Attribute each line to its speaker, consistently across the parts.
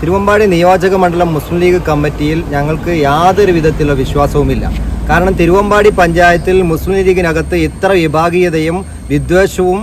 Speaker 1: തിരുവമ്പാടി നിയോജക മണ്ഡലം മുസ്ലിം ലീഗ് കമ്മിറ്റിയിൽ ഞങ്ങൾക്ക് യാതൊരു വിധത്തിലുള്ള വിശ്വാസവുമില്ല. കാരണം തിരുവമ്പാടി പഞ്ചായത്തിൽ മുസ്ലിം ലീഗിനകത്ത് ഇത്ര വിഭാഗീയതയും വിദ്വേഷവും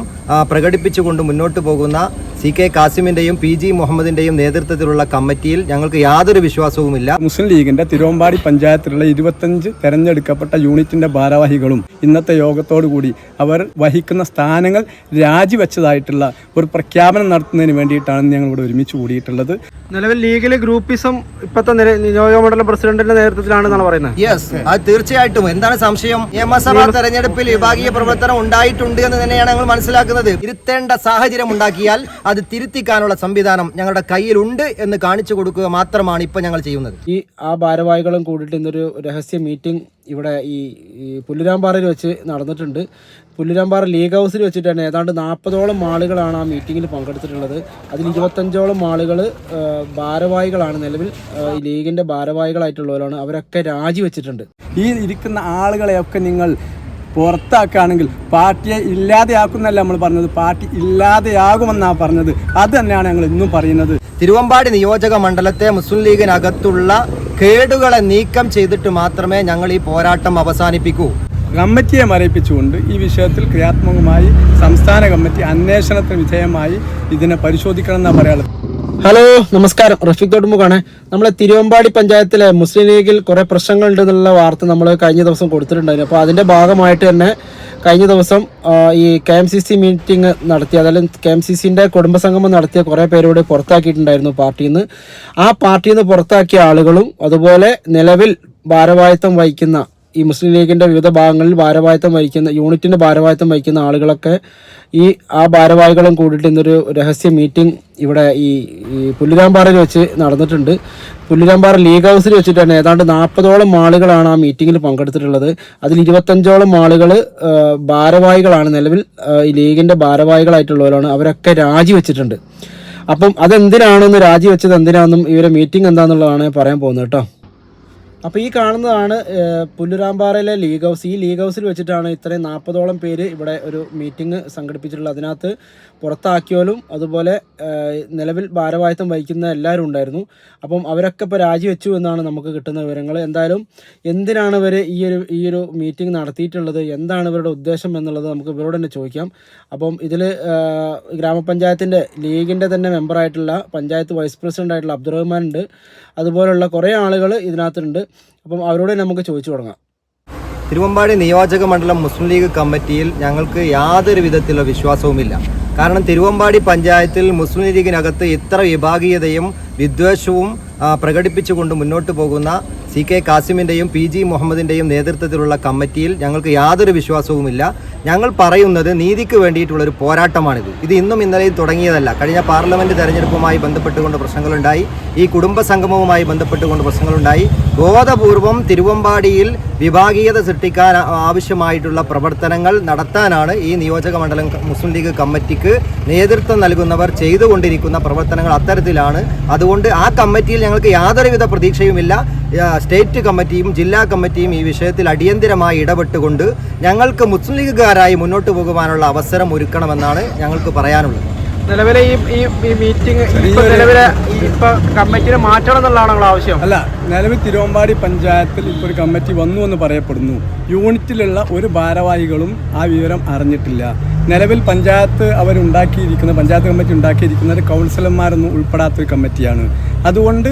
Speaker 1: പ്രകടിപ്പിച്ചുകൊണ്ട് മുന്നോട്ട് പോകുന്ന സി കെ കാസിമിന്റെയും പി ജി മുഹമ്മദിന്റെയും നേതൃത്വത്തിലുള്ള കമ്മിറ്റിയിൽ ഞങ്ങൾക്ക് യാതൊരു വിശ്വാസവുമില്ല.
Speaker 2: മുസ്ലിം ലീഗിന്റെ തിരുവമ്പാടി പഞ്ചായത്തിലുള്ള ഇരുപത്തഞ്ച് തെരഞ്ഞെടുക്കപ്പെട്ട യൂണിറ്റിന്റെ ഭാരവാഹികളും ഇന്നത്തെ യോഗത്തോടുകൂടി അവർ വഹിക്കുന്ന സ്ഥാനങ്ങൾ രാജിവെച്ചതായിട്ടുള്ള ഒരു പ്രഖ്യാപനം നടത്തുന്നതിന് വേണ്ടിയിട്ടാണ് ഞങ്ങൾ ഇവിടെ ഒരുമിച്ച് കൂടിയിട്ടുള്ളത്.
Speaker 3: നിലവിൽ ലീഗിലെ ഗ്രൂപ്പിസം ഇപ്പോഴത്തെ നിയോജക മണ്ഡലം പ്രസിഡന്റിന്റെ നേതൃത്വത്തിലാണെന്നാണ് പറയുന്നത്.
Speaker 1: യെസ് അത് തീർച്ചയായിട്ടും. എന്താണ് സംശയം? നിയമസഭാ തെരഞ്ഞെടുപ്പിൽ വിഭാഗീയ പ്രവർത്തനം ഉണ്ടായിട്ടുണ്ട് എന്ന് തന്നെയാണ് ഞങ്ങൾ മനസ്സിലാക്കുന്നത്. തിരുത്തേണ്ട സാഹചര്യം ഉണ്ടാക്കിയാൽ അത് തിരുത്തിക്കാനുള്ള സംവിധാനം ഞങ്ങളുടെ കയ്യിലുണ്ട് എന്ന് കാണിച്ചു കൊടുക്കുക മാത്രമാണ് ഇപ്പൊ ഞങ്ങൾ ചെയ്യുന്നത്.
Speaker 3: ഈ ആ ഭാരവാഹികളും കൂടിയിട്ട് ഇന്നൊരു രഹസ്യ മീറ്റിംഗ് ഇവിടെ ഈ ഈ പുല്ലുരാമ്പാറയിൽ വെച്ച് നടന്നിട്ടുണ്ട്. പുല്ലുരാമ്പാറ ലീഗ് ഹൗസിൽ വെച്ചിട്ട് തന്നെ ഏതാണ്ട് നാൽപ്പതോളം ആളുകളാണ് ആ മീറ്റിങ്ങിൽ പങ്കെടുത്തിട്ടുള്ളത്. അതിൽ ഇരുപത്തഞ്ചോളം ആളുകൾ ഭാരവാഹികളാണ് നിലവിൽ ഈ ലീഗിന്റെ ഭാരവാഹികളായിട്ടുള്ളവരാണ് അവരൊക്കെ രാജിവെച്ചിട്ടുണ്ട്.
Speaker 2: ഈ ഇരിക്കുന്ന ആളുകളെയൊക്കെ നിങ്ങൾ പുറത്താക്കുകയാണെങ്കിൽ പാർട്ടിയെ ഇല്ലാതെയാക്കുന്നല്ല നമ്മൾ പറഞ്ഞത്? പാർട്ടി ഇല്ലാതെയാകുമെന്നാണ് പറഞ്ഞത്. അത് തന്നെയാണ് ഞങ്ങൾ ഇന്നും പറയുന്നത്.
Speaker 1: തിരുവമ്പാടി നിയോജക മണ്ഡലത്തെ മുസ്ലിം ലീഗിനകത്തുള്ള കേടുകളെ നീക്കം ചെയ്തിട്ട് മാത്രമേ ഞങ്ങൾ ഈ പോരാട്ടം അവസാനിപ്പിക്കൂ.
Speaker 2: കമ്മിറ്റിയെ മരയിപ്പിച്ചുകൊണ്ട് ഈ വിഷയത്തിൽ ക്രിയാത്മകമായി സംസ്ഥാന കമ്മിറ്റി അന്വേഷണത്തിന് വിധേയമായി ഇതിനെ പരിശോധിക്കണം എന്നാണ് പറയാനുള്ളത്.
Speaker 3: ഹലോ നമസ്കാരം. റഫീഖ് തോട്ടുമുഖാണ്. നമ്മളെ തിരുവമ്പാടി പഞ്ചായത്തിലെ മുസ്ലിം ലീഗിൽ കുറെ പ്രശ്നങ്ങളുണ്ട് എന്നുള്ള വാർത്ത നമ്മൾ കഴിഞ്ഞ ദിവസം കൊടുത്തിട്ടുണ്ടായിരുന്നു. അപ്പോൾ അതിന്റെ ഭാഗമായിട്ട് തന്നെ കഴിഞ്ഞ ദിവസം ഈ K M C C meeting നടത്തി അതായത് കെ എം സി സിന്റെ കുടുംബസംഗമം നടത്തിയ കുറേ പേരോട് പുറത്താക്കിയിട്ടുണ്ടായിരുന്നു പാർട്ടിയിൽ നിന്ന് ആ പാർട്ടിയിൽ നിന്ന് പുറത്താക്കിയ ആളുകളും അതുപോലെ നിലവിൽ ഭാരവാഹിത്വം വഹിക്കുന്ന ഈ മുസ്ലിം ലീഗിന്റെ വിവിധ ഭാഗങ്ങളിൽ ഭാരവാഹിത്വം വഹിക്കുന്ന യൂണിറ്റിന്റെ ഭാരവാഹിത്വം വഹിക്കുന്ന ആളുകളൊക്കെ ഈ ആ ഭാരവാഹികളും കൂടിയിട്ട് ഇന്നൊരു രഹസ്യ മീറ്റിംഗ് ഇവിടെ ഈ ഈ പുല്ലുരാമ്പാറയിൽ വെച്ച് നടന്നിട്ടുണ്ട്. പുല്ലുരാമ്പാറ ലീഗ് ഹൗസിൽ വെച്ചിട്ടാണ് ഏതാണ്ട് നാൽപ്പതോളം ആളുകളാണ് ആ മീറ്റിങ്ങിൽ പങ്കെടുത്തിട്ടുള്ളത്. അതിൽ ഇരുപത്തഞ്ചോളം ആളുകൾ ഭാരവാഹികളാണ് നിലവിൽ ഈ ലീഗിന്റെ ഭാരവാഹികളായിട്ടുള്ളവരാണ്. അവരൊക്കെ രാജിവെച്ചിട്ടുണ്ട് അപ്പം അതെന്തിനാണെന്ന് രാജിവെച്ചത് എന്തിനാണെന്നും ഇവരെ മീറ്റിംഗ് എന്താണെന്നുള്ളതാണ് പറയാൻ പോകുന്നത് കേട്ടോ. അപ്പോൾ ഈ കാണുന്നതാണ് പുല്ലുരാമ്പാറയിലെ ലീഗ് ഹൗസ്. ഈ ലീഗ് ഹൗസിൽ വെച്ചിട്ടാണ് ഇത്രയും നാൽപ്പതോളം പേര് ഇവിടെ ഒരു മീറ്റിംഗ് സംഘടിപ്പിച്ചിട്ടുള്ളത്. അതിനകത്ത് പുറത്താക്കിയോലും അതുപോലെ നിലവിൽ ഭാരവാഹിത്വം വഹിക്കുന്ന എല്ലാവരും ഉണ്ടായിരുന്നു. അപ്പം അവരൊക്കെ ഇപ്പോൾ രാജിവെച്ചു എന്നാണ് നമുക്ക് കിട്ടുന്ന വിവരങ്ങൾ. എന്തായാലും എന്തിനാണ് ഇവർ ഈ ഒരു ഈ ഒരു മീറ്റിംഗ് നടത്തിയിട്ടുള്ളത്? എന്താണ് ഇവരുടെ ഉദ്ദേശം എന്നുള്ളത് നമുക്ക് ഇവരോട് തന്നെ ചോദിക്കാം. അപ്പം ഇതിൽ ഗ്രാമപഞ്ചായത്തിന്റെ ലീഗിന്റെ തന്നെ മെമ്പറായിട്ടുള്ള പഞ്ചായത്ത് വൈസ് പ്രസിഡന്റ് ആയിട്ടുള്ള അബ്ദുറഹ്മാൻ ഉണ്ട് അതുപോലുള്ള കുറേ ആളുകൾ ഇതിനകത്തുണ്ട്. അപ്പം അവരോട് നമുക്ക് ചോദിച്ചു തുടങ്ങാം.
Speaker 1: തിരുവമ്പാടി നിയോജക മണ്ഡലം മുസ്ലിം ലീഗ് കമ്മിറ്റിയിൽ ഞങ്ങൾക്ക് യാതൊരു വിധത്തിലുള്ള വിശ്വാസവുമില്ല. കാരണം തിരുവമ്പാടി പഞ്ചായത്തിൽ മുസ്ലിം ലീഗിനകത്ത് ഇത്ര വിഭാഗീയതയും വിദ്വേഷവും പ്രകടിപ്പിച്ചുകൊണ്ട് മുന്നോട്ട് പോകുന്ന സി കെ കാസിമിന്റെയും പി ജി മുഹമ്മദിന്റെയും നേതൃത്വത്തിലുള്ള കമ്മിറ്റിയിൽ ഞങ്ങൾക്ക് യാതൊരു വിശ്വാസവുമില്ല. ഞങ്ങൾ പറയുന്നത് നീതിക്ക് വേണ്ടിയിട്ടുള്ളൊരു പോരാട്ടമാണിത്. ഇത് ഇന്നും ഇന്നലെയും തുടങ്ങിയതല്ല. കഴിഞ്ഞ പാർലമെന്റ് തെരഞ്ഞെടുപ്പുമായി ബന്ധപ്പെട്ടുകൊണ്ട് പ്രശ്നങ്ങളുണ്ടായി. ഈ കുടുംബ സംഗമവുമായി ബന്ധപ്പെട്ടുകൊണ്ട് പ്രശ്നങ്ങളുണ്ടായി. ബോധപൂർവം തിരുവമ്പാടിയിൽ വിഭാഗീയത സൃഷ്ടിക്കാൻ ആവശ്യമായിട്ടുള്ള പ്രവർത്തനങ്ങൾ നടത്താനാണ് ഈ നിയോജക മണ്ഡലം മുസ്ലിം ലീഗ് കമ്മിറ്റിക്ക് നേതൃത്വം നൽകുന്നവർ ചെയ്തുകൊണ്ടിരിക്കുന്ന പ്രവർത്തനങ്ങൾ അത്തരത്തിലാണ്. അതുകൊണ്ട് ആ കമ്മിറ്റിയിൽ ഞങ്ങൾക്ക് യാതൊരുവിധ പ്രതീക്ഷയുമില്ല. സ്റ്റേറ്റ് കമ്മിറ്റിയും ജില്ലാ കമ്മിറ്റിയും ഈ വിഷയത്തിൽ അടിയന്തിരമായി ഇടപെട്ടുകൊണ്ട് ഞങ്ങൾക്ക് മുസ്ലിം ലീഗുകാരായി മുന്നോട്ട് പോകുവാനുള്ള അവസരം ഒരുക്കണമെന്നാണ് ഞങ്ങൾക്ക് പറയാനുള്ളത്.
Speaker 3: നിലവിലെ ഈ ഈ ഈ മീറ്റിംഗ് ഇപ്പൊ നിലവിലെ ഈ ഇപ്പൊ കമ്മിറ്റിനെ മാറ്റണം എന്നുള്ളതാണ് ആവശ്യം?
Speaker 2: അല്ല നിലവിൽ തിരുവമ്പാടി പഞ്ചായത്തിൽ ഇപ്പോൾ ഒരു കമ്മിറ്റി വന്നു എന്ന് പറയപ്പെടുന്നു. യൂണിറ്റിലുള്ള ഒരു ഭാരവാഹികളും ആ വിവരം അറിഞ്ഞിട്ടില്ല. നിലവിൽ പഞ്ചായത്ത് അവരുണ്ടാക്കിയിരിക്കുന്ന പഞ്ചായത്ത് കമ്മിറ്റി ഉണ്ടാക്കിയിരിക്കുന്ന ഒരു കൗൺസിലർമാരൊന്നും ഉൾപ്പെടാത്തൊരു കമ്മിറ്റിയാണ്. അതുകൊണ്ട്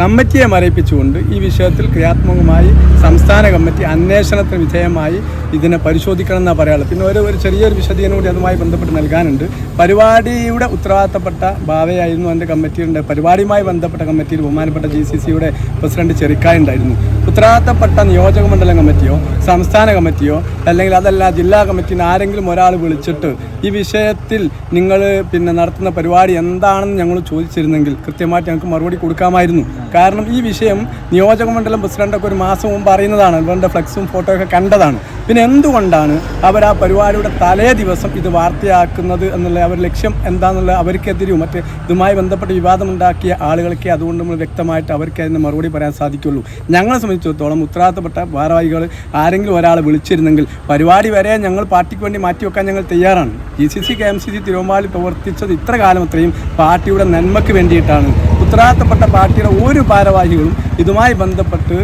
Speaker 2: കമ്മിറ്റിയെ മരയിപ്പിച്ചുകൊണ്ട് ഈ വിഷയത്തിൽ ക്രിയാത്മകമായി സംസ്ഥാന കമ്മിറ്റി അന്വേഷണത്തിന് വിധേയമായി ഇതിനെ പരിശോധിക്കണം എന്നാണ് പറയാനുള്ളത്. പിന്നെ ഓരോ ഒരു ചെറിയൊരു വിശദീകരണം കൂടി അതുമായി ബന്ധപ്പെട്ട് നൽകാനുണ്ട്. പരിപാടിയുടെ ഉത്തരവാദിത്തപ്പെട്ട ഭാവയായിരുന്നു എന്റെ കമ്മിറ്റിയുടെ പരിപാടിയുമായി ബന്ധപ്പെട്ട കമ്മിറ്റിയിൽ ബഹുമാനപ്പെട്ട ജി സി സിയുടെ പ്രസിഡന്റ് ചെറിക്കായ ഉണ്ടായിരുന്നു. ഉത്തരവാദിത്തപ്പെട്ട നിയോജക മണ്ഡലം കമ്മിറ്റിയോ സംസ്ഥാന കമ്മിറ്റിയോ അല്ലെങ്കിൽ അതല്ല ജില്ലാ കമ്മിറ്റിന് ആരെങ്കിലും ഒരാൾ വിളിച്ചിട്ട് ഈ വിഷയത്തിൽ നിങ്ങൾ പിന്നെ നടത്തുന്ന പരിപാടി എന്താണെന്ന് ഞങ്ങൾ ചോദിച്ചിരുന്നെങ്കിൽ കൃത്യമായിട്ട് ഞങ്ങൾക്ക് മറുപടി കൊടുക്കാമായിരുന്നു. കാരണം ഈ വിഷയം നിയോജക മണ്ഡലം പ്രസിഡന്റൊക്കെ ഒരു മാസം മുമ്പ് അറിയുന്നതാണ് ഇവരുടെ ഫ്ലക്സും ഫോട്ടോയൊക്കെ കണ്ടതാണ്. പിന്നെ എന്തുകൊണ്ടാണ് അവർ ആ പരിപാടിയുടെ തലേ ദിവസം ഇത് വാർത്തയാക്കുന്നത് എന്നുള്ള അവർ ലക്ഷ്യം എന്താണെന്നുള്ള അവർക്കെതിരെയും മറ്റ് ഇതുമായി ബന്ധപ്പെട്ട് വിവാദമുണ്ടാക്കിയ ആളുകൾക്ക് അതുകൊണ്ട് നമ്മൾ വ്യക്തമായിട്ട് അവർക്ക് അതിന് മറുപടി പറയാൻ സാധിക്കുള്ളൂ. ഞങ്ങളെ സംബന്ധിച്ചിടത്തോളം ഉത്തരവാദിത്തപ്പെട്ട ഭാരവാഹികൾ ആരെങ്കിലും ഒരാൾ വിളിച്ചിരുന്നെങ്കിൽ പരിപാടി വരെ ഞങ്ങൾ പാർട്ടിക്ക് വേണ്ടി മാറ്റിവെക്കാൻ ഞങ്ങൾ തയ്യാറാണ്. G C C K M C C Thiruvambadi പ്രവർത്തിച്ചത് ഇത്ര കാലം അത്രയും പാർട്ടിയുടെ നന്മയ്ക്ക് വേണ്ടിയിട്ടാണ്. ഉത്തരവാദിത്തപ്പെട്ട പാർട്ടിയുടെ ഒരു ഭാരവാഹികളും ഇതുമായി ബന്ധപ്പെട്ട്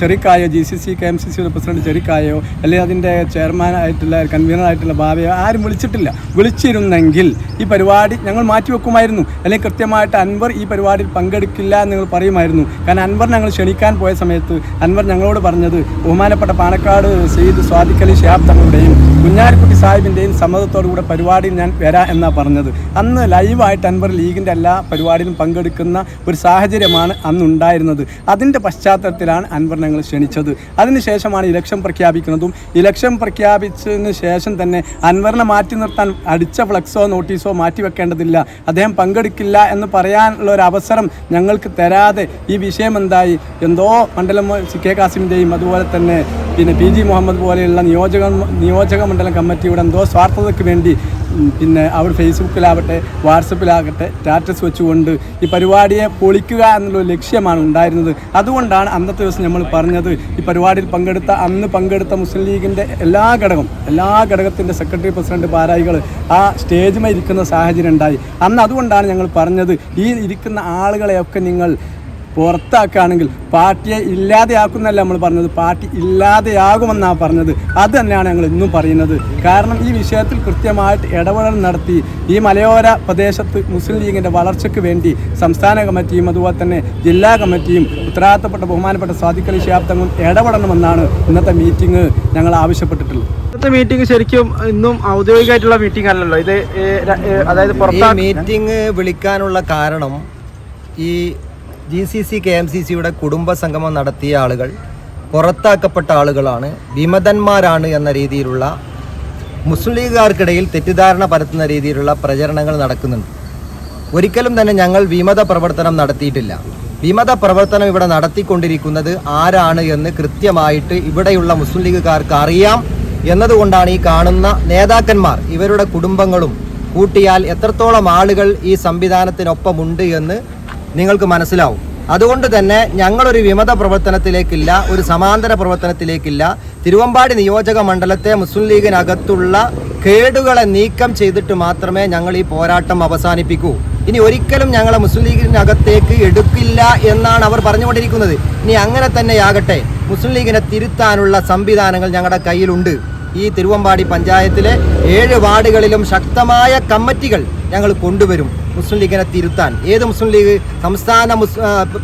Speaker 2: ചെറിക്കായോ G C C K M C സിയുടെ പ്രസിഡന്റ് ചെറിക്കായോ അല്ലെങ്കിൽ അതിന്റെ ചെയർമാനായിട്ടുള്ള കൺവീനറായിട്ടുള്ള ഭാവയോ ആരും വിളിച്ചിട്ടില്ല. വിളിച്ചിരുന്നെങ്കിൽ ഈ പരിപാടി ഞങ്ങൾ മാറ്റിവെക്കുമായിരുന്നു. അല്ലെങ്കിൽ കൃത്യമായിട്ട് അൻവർ ഈ പരിപാടിയിൽ പങ്കെടുക്കില്ല എന്ന് നിങ്ങൾ പറയുമായിരുന്നു. കാരണം അൻവർ ഞങ്ങൾ ക്ഷണിക്കാൻ പോയ സമയത്ത് അൻവർ ഞങ്ങളോട് പറഞ്ഞത് ബഹുമാനപ്പെട്ട പാണക്കാട് സെയ്ദ് സ്വാദിഖലി ഷിഹാബ് തങ്ങളുടെയും കുഞ്ഞാലിക്കുട്ടി സാഹിബിന്റെയും സമ്മതത്തോടുകൂടെ പരിപാടിയിൽ ഞാൻ വരാം എന്നാണ് പറഞ്ഞത്. അന്ന് ലൈവായിട്ട് അൻവർ ലീഗിന്റെ എല്ലാ പരിപാടിയിലും പങ്കെടുക്കുന്ന ഒരു സാഹചര്യമാണ് അന്നുണ്ടായിരുന്നത്. അതിന്റെ പശ്ചാത്തലത്തിലാണ് അൻവർ ഞങ്ങൾ ക്ഷണിച്ചത്. അതിനുശേഷമാണ് ഇലക്ഷൻ പ്രഖ്യാപിക്കുന്നതും. ഇലക്ഷൻ പ്രഖ്യാപിച്ചതിന് ശേഷം തന്നെ അൻവറിനെ മാറ്റി നിർത്താൻ അടിച്ച ഫ്ലക്സോ നോട്ടീസോ മാറ്റി വെക്കേണ്ടതില്ല. അദ്ദേഹം പങ്കെടുക്കില്ല എന്ന് പറയാനുള്ള ഒരു അവസരം ഞങ്ങൾക്ക് തരാതെ ഈ വിഷയം എന്തായി? എന്തോ മണ്ഡലം സി കെ കാസിമിന്റെയും അതുപോലെ തന്നെ പിന്നെ പി ജി മുഹമ്മദ് പോലെയുള്ള നിയോജക നിയോജക മണ്ഡലം കമ്മിറ്റിയുടെ എന്തോ സ്വാർത്ഥതയ്ക്ക് വേണ്ടി പിന്നെ അവർ ഫേസ്ബുക്കിലാവട്ടെ വാട്സപ്പിലാകട്ടെ സ്റ്റാറ്റസ് വെച്ചുകൊണ്ട് ഈ പരിപാടിയെ പൊളിക്കുക എന്നുള്ള ലക്ഷ്യമാണ് ഉണ്ടായിരുന്നത്. അതുകൊണ്ടാണ് അന്നത്തെ ദിവസം നമ്മൾ പറഞ്ഞത് ഈ പരിപാടിയിൽ പങ്കെടുത്ത അന്ന് പങ്കെടുത്ത മുസ്ലിം ലീഗിന്റെ എല്ലാ ഘടകം എല്ലാ ഘടകത്തിന്റെ സെക്രട്ടറി പ്രസിഡന്റ് പാരായികൾ ആ സ്റ്റേജുമായി ഇരിക്കുന്ന സാഹചര്യം ഉണ്ടായി. അന്ന് അതുകൊണ്ടാണ് ഞങ്ങൾ പറഞ്ഞത് ഈ ഇരിക്കുന്ന ആളുകളെയൊക്കെ നിങ്ങൾ പുറത്താക്കുകയാണെങ്കിൽ പാർട്ടിയെ ഇല്ലാതെയാക്കുന്നല്ല നമ്മൾ പറഞ്ഞത്? പാർട്ടി ഇല്ലാതെയാകുമെന്നാണ് പറഞ്ഞത്. അത് തന്നെയാണ് ഞങ്ങൾ ഇന്നും പറയുന്നത്. കാരണം ഈ വിഷയത്തിൽ കൃത്യമായിട്ട് ഇടപെടൽ നടത്തി ഈ മലയോര പ്രദേശത്ത് മുസ്ലിം ലീഗിന്റെ വളർച്ചയ്ക്ക് വേണ്ടി സംസ്ഥാന കമ്മിറ്റിയും അതുപോലെ തന്നെ ജില്ലാ കമ്മിറ്റിയും ഉത്തരവാദിത്തപ്പെട്ട ബഹുമാനപ്പെട്ട സ്വാദിഖലി ശാബ്ദങ്ങളും ഇടപെടണമെന്നാണ് ഇന്നത്തെ മീറ്റിംഗ് ഞങ്ങൾ ആവശ്യപ്പെട്ടിട്ടുള്ളത്.
Speaker 3: ഇന്നത്തെ മീറ്റിംഗ് ശരിക്കും ഇന്നും ഔദ്യോഗികമായിട്ടുള്ള മീറ്റിംഗ് അല്ലല്ലോ. ഇത് അതായത്
Speaker 1: മീറ്റിംഗ് വിളിക്കാനുള്ള കാരണം ഈ G C C K M C സിയുടെ കുടുംബ സംഗമം നടത്തിയ ആളുകൾ പുറത്താക്കപ്പെട്ട ആളുകളാണ് വിമതന്മാരാണ് എന്ന രീതിയിലുള്ള മുസ്ലിം ലീഗുകാർക്കിടയിൽ തെറ്റിദ്ധാരണ പരത്തുന്ന രീതിയിലുള്ള പ്രചരണങ്ങൾ നടക്കുന്നുണ്ട്. ഒരിക്കലും തന്നെ ഞങ്ങൾ വിമത പ്രവർത്തനം നടത്തിയിട്ടില്ല. വിമത പ്രവർത്തനം ഇവിടെ നടത്തിക്കൊണ്ടിരിക്കുന്നത് ആരാണ് എന്ന് കൃത്യമായിട്ട് ഇവിടെയുള്ള മുസ്ലിം ലീഗുകാർക്ക് അറിയാം എന്നതുകൊണ്ടാണ് ഈ കാണുന്ന നേതാക്കന്മാർ ഇവരുടെ കുടുംബങ്ങളും കൂട്ടിയാൽ എത്രത്തോളം ആളുകൾ ഈ സംവിധാനത്തിനൊപ്പമുണ്ട് എന്ന് നിങ്ങൾക്ക് മനസ്സിലാവും. അതുകൊണ്ട് തന്നെ ഞങ്ങളൊരു വിമത പ്രവർത്തനത്തിലേക്കില്ല ഒരു സമാന്തര പ്രവർത്തനത്തിലേക്കില്ല. തിരുവമ്പാടി നിയോജക മണ്ഡലത്തെ മുസ്ലിം ലീഗിനകത്തുള്ള കേടുകളെ നീക്കം ചെയ്തിട്ട് മാത്രമേ ഞങ്ങൾ ഈ പോരാട്ടം അവസാനിപ്പിക്കൂ. ഇനി ഒരിക്കലും ഞങ്ങളെ മുസ്ലിം ലീഗിനകത്തേക്ക് എടുക്കില്ല എന്നാണ് അവർ പറഞ്ഞുകൊണ്ടിരിക്കുന്നത്. ഇനി അങ്ങനെ തന്നെയാകട്ടെ മുസ്ലിം ലീഗിനെ തിരുത്താനുള്ള സംവിധാനങ്ങൾ ഞങ്ങളുടെ കയ്യിലുണ്ട്. ഈ തിരുവമ്പാടി പഞ്ചായത്തിലെ ഏഴ് വാർഡുകളിലും ശക്തമായ കമ്മിറ്റികൾ ഞങ്ങൾ കൊണ്ടുവരും. മുസ്ലിം ലീഗിനെ തിരുത്താൻ. ഏത് മുസ്ലിം ലീഗ്? സംസ്ഥാന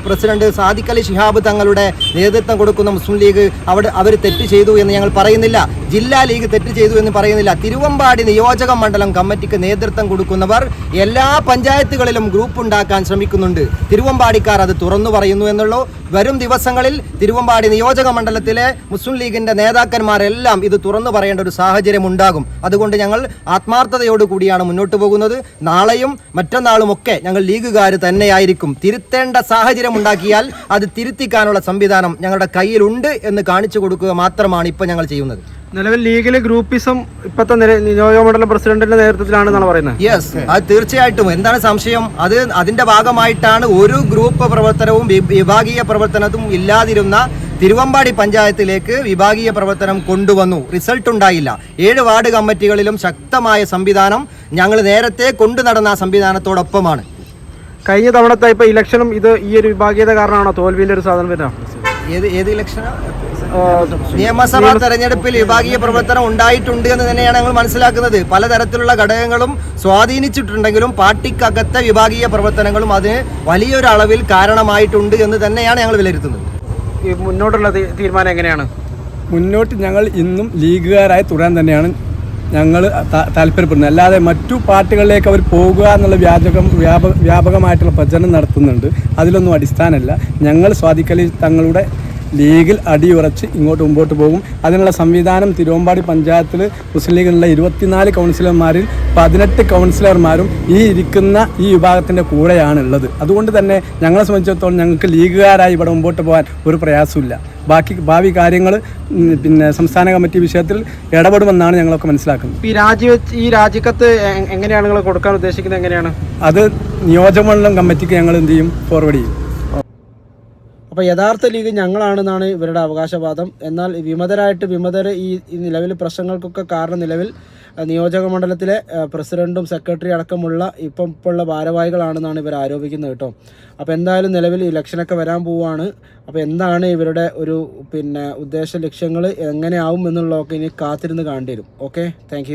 Speaker 1: പ്രസിഡന്റ് സാദിഖ് അലി ഷിഹാബ് തങ്ങളുടെ നേതൃത്വം കൊടുക്കുന്ന മുസ്ലിം ലീഗ് അവിടെ അവർ തെറ്റ് ചെയ്തു എന്ന് ഞങ്ങൾ പറയുന്നില്ല. ജില്ലാ ലീഗ് തെറ്റ് ചെയ്തു എന്ന് പറയുന്നില്ല. തിരുവമ്പാടി നിയോജക മണ്ഡലം കമ്മിറ്റിക്ക് നേതൃത്വം കൊടുക്കുന്നവർ എല്ലാ പഞ്ചായത്തുകളിലും ഗ്രൂപ്പ് ഉണ്ടാക്കാൻ ശ്രമിക്കുന്നുണ്ട്. തിരുവമ്പാടിക്കാർ അത് തുറന്നു പറയുന്നു എന്നുള്ളൂ. വരും ദിവസങ്ങളിൽ തിരുവമ്പാടി നിയോജക മണ്ഡലത്തിലെ മുസ്ലിം ലീഗിന്റെ നേതാക്കന്മാരെല്ലാം ഇത് തുറന്നു പറയേണ്ട ഒരു സാഹചര്യം ഉണ്ടാകും. അതുകൊണ്ട് ഞങ്ങൾ ആത്മാർത്ഥതയോടുകൂടിയാണ് മുന്നോട്ട് പോകുന്നത്. നാളെയും മറ്റന്നാളും ഒക്കെ ഞങ്ങൾ ലീഗുകാർ തന്നെയായിരിക്കും. തിരുത്തേണ്ട സാഹചര്യം ഉണ്ടാക്കിയാൽ അത് തിരുത്തിക്കാനുള്ള സംവിധാനം ഞങ്ങളുടെ കയ്യിലുണ്ട് എന്ന് കാണിച്ചു കൊടുക്കുക മാത്രമാണ് ഇപ്പോൾ ഞങ്ങൾ ചെയ്യുന്നത്.
Speaker 3: നിലവിൽ ലീഗിലെ ഗ്രൂപ്പിസം ഇപ്പോഴത്തെ നിയോജകമണ്ഡലം പ്രസിഡന്റിന്റെ നേതൃത്വത്തിലാണെന്നാണ് പറയുന്നത്.
Speaker 1: യെസ് അത് തീർച്ചയായിട്ടും. എന്താണ് സംശയം? അത് അതിന്റെ ഭാഗമായിട്ടാണ് ഒരു ഗ്രൂപ്പ് പ്രവർത്തനവും വിഭാഗീയ പ്രവർത്തനവും ഇല്ലാതിരുന്ന തിരുവമ്പാടി പഞ്ചായത്തിലേക്ക് വിഭാഗീയ പ്രവർത്തനം കൊണ്ടുവന്നു. റിസൾട്ട് ഉണ്ടായില്ല. ഏഴ് വാർഡ് കമ്മിറ്റികളിലും ശക്തമായ സംവിധാനം ഞങ്ങൾ നേരത്തെ കൊണ്ടു നടന്ന ആ സംവിധാനത്തോടൊപ്പമാണ്.
Speaker 3: കഴിഞ്ഞ തവണത്തെ ഇപ്പൊ ഇലക്ഷനും ഇത് ഈ ഒരു വിഭാഗീയത കാരണമാണോ? തോൽവിയിലെ ഒരു സാധനം വരുന്നത്.
Speaker 1: ഏത് ഏത് ഇലക്ഷനാണ് നിയമസഭാ തെരഞ്ഞെടുപ്പിൽ വിഭാഗീയ പ്രവർത്തനം ഉണ്ടായിട്ടുണ്ട് എന്ന് തന്നെയാണ് ഞങ്ങൾ മനസ്സിലാക്കുന്നത്. പലതരത്തിലുള്ള ഘടകങ്ങളും സ്വാധീനിച്ചിട്ടുണ്ടെങ്കിലും പാർട്ടിക്കകത്തെ വിഭാഗീയ പ്രവർത്തനങ്ങളും അതിന് വലിയൊരു അളവിൽ കാരണമായിട്ടുണ്ട് എന്ന് തന്നെയാണ് ഞങ്ങൾ വിലയിരുത്തുന്നത്.
Speaker 3: മുന്നോട്ടുള്ള തീരുമാനം എങ്ങനെയാണ്?
Speaker 2: മുന്നോട്ട് ഞങ്ങൾ ഇന്നും ലീഗുകാരായി തുടരാൻ തന്നെയാണ് ഞങ്ങൾ താല്പര്യപ്പെടുന്നു. അല്ലാതെ മറ്റു പാർട്ടികളിലേക്ക് അവർ പോകുക എന്നുള്ള വ്യാജകം വ്യാപ വ്യാപകമായിട്ടുള്ള പ്രചരണം നടത്തുന്നുണ്ട്. അതിലൊന്നും അടിസ്ഥാനമല്ല. ഞങ്ങൾ സ്വാധിക്കലി തങ്ങളുടെ ലീഗിൽ അടിയുറച്ച് ഇങ്ങോട്ട് മുമ്പോട്ട് പോകും. അതിനുള്ള സംവിധാനം തിരുവമ്പാടി പഞ്ചായത്തിൽ മുസ്ലിം ലീഗിലുള്ള ഇരുപത്തിനാല് കൗൺസിലർമാരിൽ പതിനെട്ട് കൗൺസിലർമാരും ഈ ഇരിക്കുന്ന ഈ വിഭാഗത്തിന്റെ കൂടെയാണ് ഉള്ളത് അതുകൊണ്ട് തന്നെ ഞങ്ങളെ സംബന്ധിച്ചിടത്തോളം ഞങ്ങൾക്ക് ലീഗുകാരായി ഇവിടെ മുമ്പോട്ട് പോകാൻ ഒരു പ്രയാസമില്ല ബാക്കി ഭാവി കാര്യങ്ങൾ പിന്നെ സംസ്ഥാന കമ്മിറ്റി വിഷയത്തിൽ ഇടപെടുമെന്നാണ് ഞങ്ങളൊക്കെ മനസ്സിലാക്കുന്നത്.
Speaker 3: ഈ രാജി ഈ രാജിക്കത്ത് എങ്ങനെയാണ് നിങ്ങൾ കൊടുക്കാൻ ഉദ്ദേശിക്കുന്നത്? എങ്ങനെയാണ്?
Speaker 2: അത് നിയോജകമണ്ഡലം കമ്മിറ്റിക്ക് ഞങ്ങൾ എന്ത് ചെയ്യും? ഫോർവേഡ് ചെയ്യും.
Speaker 3: അപ്പോൾ യഥാർത്ഥ ലീഗ് ഞങ്ങളാണെന്നാണ് ഇവരുടെ അവകാശവാദം. എന്നാൽ വിമതരായിട്ട് വിമതർ ഈ നിലവിൽ പ്രശ്നങ്ങൾക്കൊക്കെ കാരണം നിലവിൽ നിയോജക മണ്ഡലത്തിലെ പ്രസിഡന്റും സെക്രട്ടറി അടക്കമുള്ള ഇപ്പം ഇപ്പോൾ ഉള്ള ഭാരവാഹികളാണെന്നാണ് ഇവർ ആരോപിക്കുന്നത് കേട്ടോ. അപ്പോൾ എന്തായാലും നിലവിൽ ഇലക്ഷനൊക്കെ വരാൻ പോവുകയാണ് അപ്പോൾ എന്താണ് ഇവരുടെ ഒരു പിന്നെ ഉദ്ദേശ ലക്ഷ്യങ്ങൾ എങ്ങനെയാവും എന്നുള്ളതൊക്കെ ഇനി കാത്തിരുന്ന് കാണേണ്ടി വരും. ഓക്കെ? താങ്ക്